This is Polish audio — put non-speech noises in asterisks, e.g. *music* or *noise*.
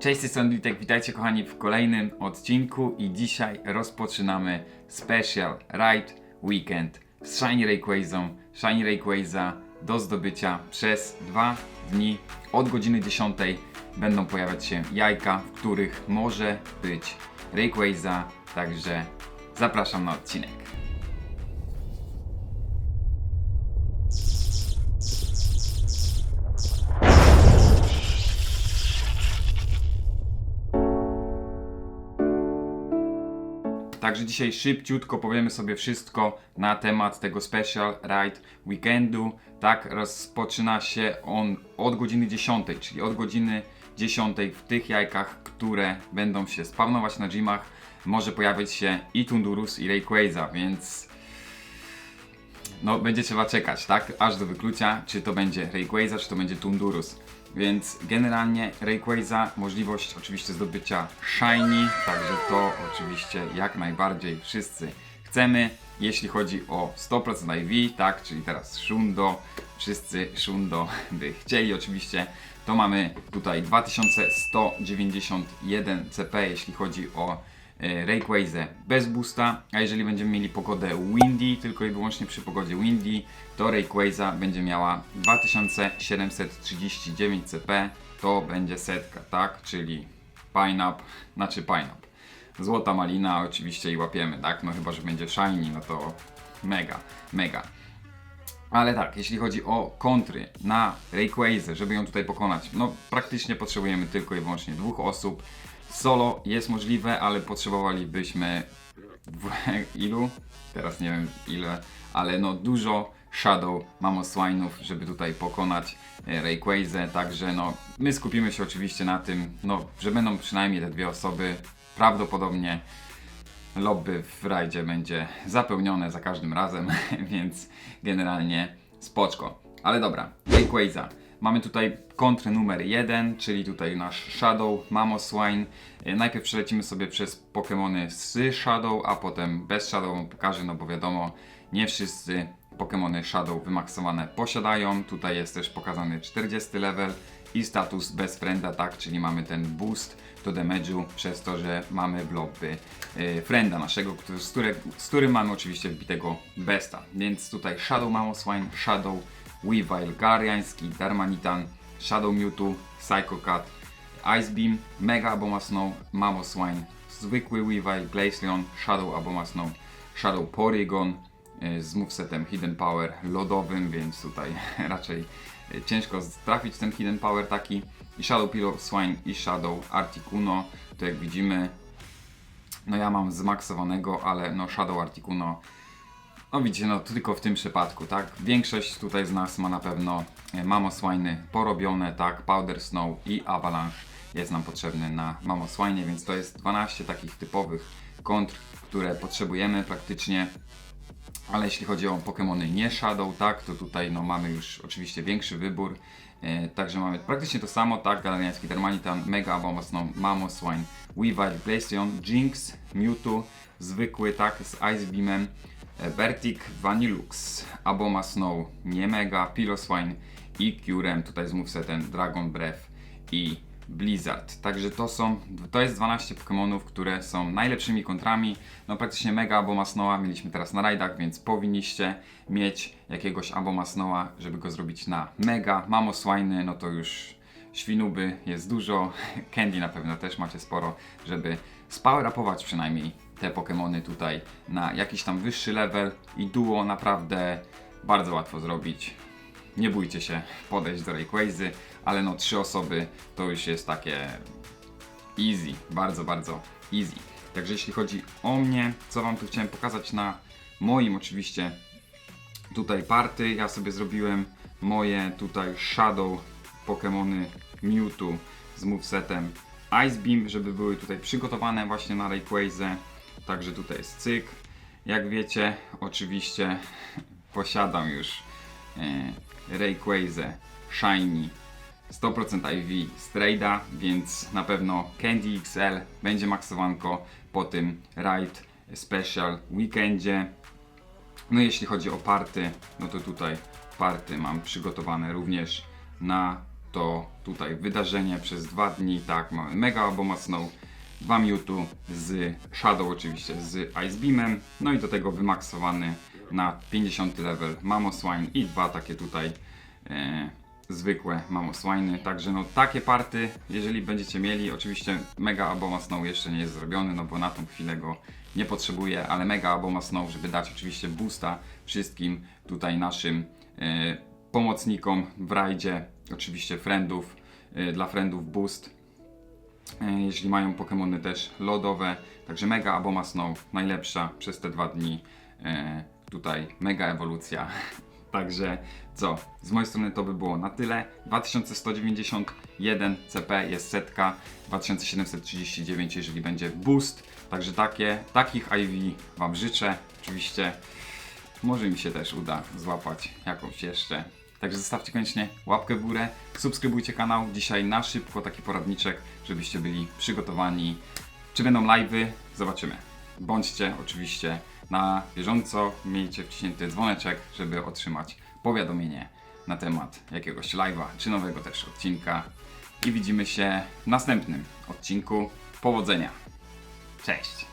Cześć, jestem Litek, witajcie kochani w kolejnym odcinku i dzisiaj rozpoczynamy Special Ride Weekend z Shiny Rayquazą, Shiny Rayquaza do zdobycia przez dwa dni. Od godziny 10 będą pojawiać się jajka, w których może być Rayquaza, także zapraszam na odcinek. Także dzisiaj szybciutko powiemy sobie wszystko na temat tego Special Ride Weekendu. Tak, rozpoczyna się on od godziny 10, czyli od godziny 10 w tych jajkach, które będą się spawnować na gymach. Może pojawić się i Tundurus i Rayquaza, więc no będzie trzeba czekać, tak? Aż do wyklucia, czy to będzie Rayquaza, czy to będzie Tundurus. Więc generalnie Rayquaza, możliwość oczywiście zdobycia Shiny, także to oczywiście jak najbardziej wszyscy chcemy. Jeśli chodzi o 100% IV, tak, czyli teraz Shundo, wszyscy Shundo by chcieli oczywiście, to mamy tutaj 2191 CP, jeśli chodzi o Rayquaza bez boosta, a jeżeli będziemy mieli pogodę windy, tylko i wyłącznie przy pogodzie windy, to Rayquaza będzie miała 2739 CP, to będzie setka, tak, czyli Pineap, znaczy. Złota malina oczywiście i łapiemy, tak, no chyba, że będzie shiny, no to mega, mega. Ale tak, jeśli chodzi o kontry na Rayquaza, żeby ją tutaj pokonać, no praktycznie potrzebujemy tylko i wyłącznie dwóch osób. Solo jest możliwe, ale potrzebowalibyśmy *laughs* ilu? Teraz nie wiem ile, ale no dużo Shadow Mamoswine'ów, żeby tutaj pokonać e, Rayquaza, także no my skupimy się oczywiście na tym, no że będą przynajmniej te dwie osoby, prawdopodobnie lobby w rajdzie będzie zapełnione za każdym razem, *laughs* więc generalnie spoczko. Ale dobra, Rayquaza. Mamy tutaj kontrę numer jeden, czyli tutaj nasz Shadow, Mamoswine. E, Najpierw przelecimy sobie przez Pokémony z Shadow, a potem bez Shadow pokażę, no bo wiadomo, nie wszyscy Pokémony Shadow wymaksowane posiadają. Tutaj jest też pokazany 40 level i status bez frienda, tak, czyli mamy ten boost do damage'u przez to, że mamy w lobby y, frienda naszego, który, z, z którym mamy oczywiście wbitego besta. Więc tutaj Shadow Mamoswine, Shadow Weavile Gariański, Darmanitan, Shadow Mewtwo, Psycho Cat, Ice Beam, Mega Aboma Snow, Mamoswine, zwykły Weavile, Glaceon, Shadow Aboma Snow, Shadow Porygon, y, z movesetem Hidden Power lodowym, więc tutaj *laughs* raczej y, ciężko trafić ten Hidden Power taki. I Shadow Pillow Swine i Shadow Articuno. To jak widzimy, no ja mam zmaksowanego, ale no Shadow Articuno, no widzicie, no tylko w tym przypadku, tak? Większość tutaj z nas ma na pewno e, Mamoswine porobione, tak? Powder Snow i Avalanche jest nam potrzebny na Mamoswine, więc to jest 12 takich typowych kontr, które potrzebujemy praktycznie. Ale jeśli chodzi o Pokémony nie Shadow, tak, to tutaj no, mamy już oczywiście większy wybór. E, także mamy praktycznie to samo, tak, Galariański Termanitan, Mega Abomasnow, Mamoswine, Weavile, Glaceon, Jinx, Mewtwo, zwykły, tak, z Ice Beamem, e, Vertic, Vanillux, Abomasnow, nie Mega, Piloswine i Curem, tutaj z movesetem Dragon Breath i Blizzard. Także to są, to jest 12 Pokémonów, które są najlepszymi kontrami. No praktycznie Mega Abomasnowa mieliśmy teraz na rajdach, więc powinniście mieć jakiegoś Abomasnowa, żeby go zrobić na Mega. Mamoswine, no to już świnuby jest dużo. *laughs* Candy na pewno też macie sporo, żeby spowerapować przynajmniej te Pokémony tutaj na jakiś tam wyższy level i duo naprawdę bardzo łatwo zrobić nie bójcie się podejść do Rayquazy, ale no trzy osoby to już jest takie easy, bardzo, bardzo easy. Także jeśli chodzi o mnie, co Wam tu chciałem pokazać na moim oczywiście tutaj party, ja sobie zrobiłem moje tutaj Shadow Pokémony Mewtwo z movesetem Ice Beam, żeby były tutaj przygotowane właśnie na Rayquazę. Także tutaj jest cyk. Jak wiecie, oczywiście posiadam już e, Rayquaza Shiny 100% IV Strayda, więc na pewno Candy XL będzie maksowanko po tym Ride Special Weekendzie. No jeśli chodzi o party, no to tutaj party mam przygotowane również na to tutaj wydarzenie przez dwa dni, tak, mamy Mega Aboma Snow, 2 Mewtwo z Shadow oczywiście, z Ice Beamem, no i do tego wymaksowany na 50 level Mamoswine i dwa takie tutaj e, zwykłe Mamoswiny, także no takie party, jeżeli będziecie mieli, oczywiście Mega Aboma Snow jeszcze nie jest zrobiony, no bo na tą chwilę go nie potrzebuję, ale Mega Aboma Snow, żeby dać oczywiście boosta wszystkim tutaj naszym e, pomocnikom w rajdzie, oczywiście friendów, e, dla friendów boost, jeśli mają Pokémony też lodowe, także Mega Aboma Snow, najlepsza przez te dwa dni, e, tutaj mega ewolucja, *laughs* także co, z mojej strony to by było na tyle, 2191 CP jest setka, 2739 jeżeli będzie boost, także takie, takich IV Wam życzę, oczywiście może mi się też uda złapać jakąś jeszcze. Także zostawcie koniecznie łapkę w górę, subskrybujcie kanał. Dzisiaj na szybko taki poradniczek, żebyście byli przygotowani. Czy będą live'y? Zobaczymy. Bądźcie oczywiście na bieżąco, miejcie wciśnięty dzwoneczek, żeby otrzymać powiadomienie na temat jakiegoś live'a, czy nowego też odcinka. I widzimy się w następnym odcinku. Powodzenia! Cześć!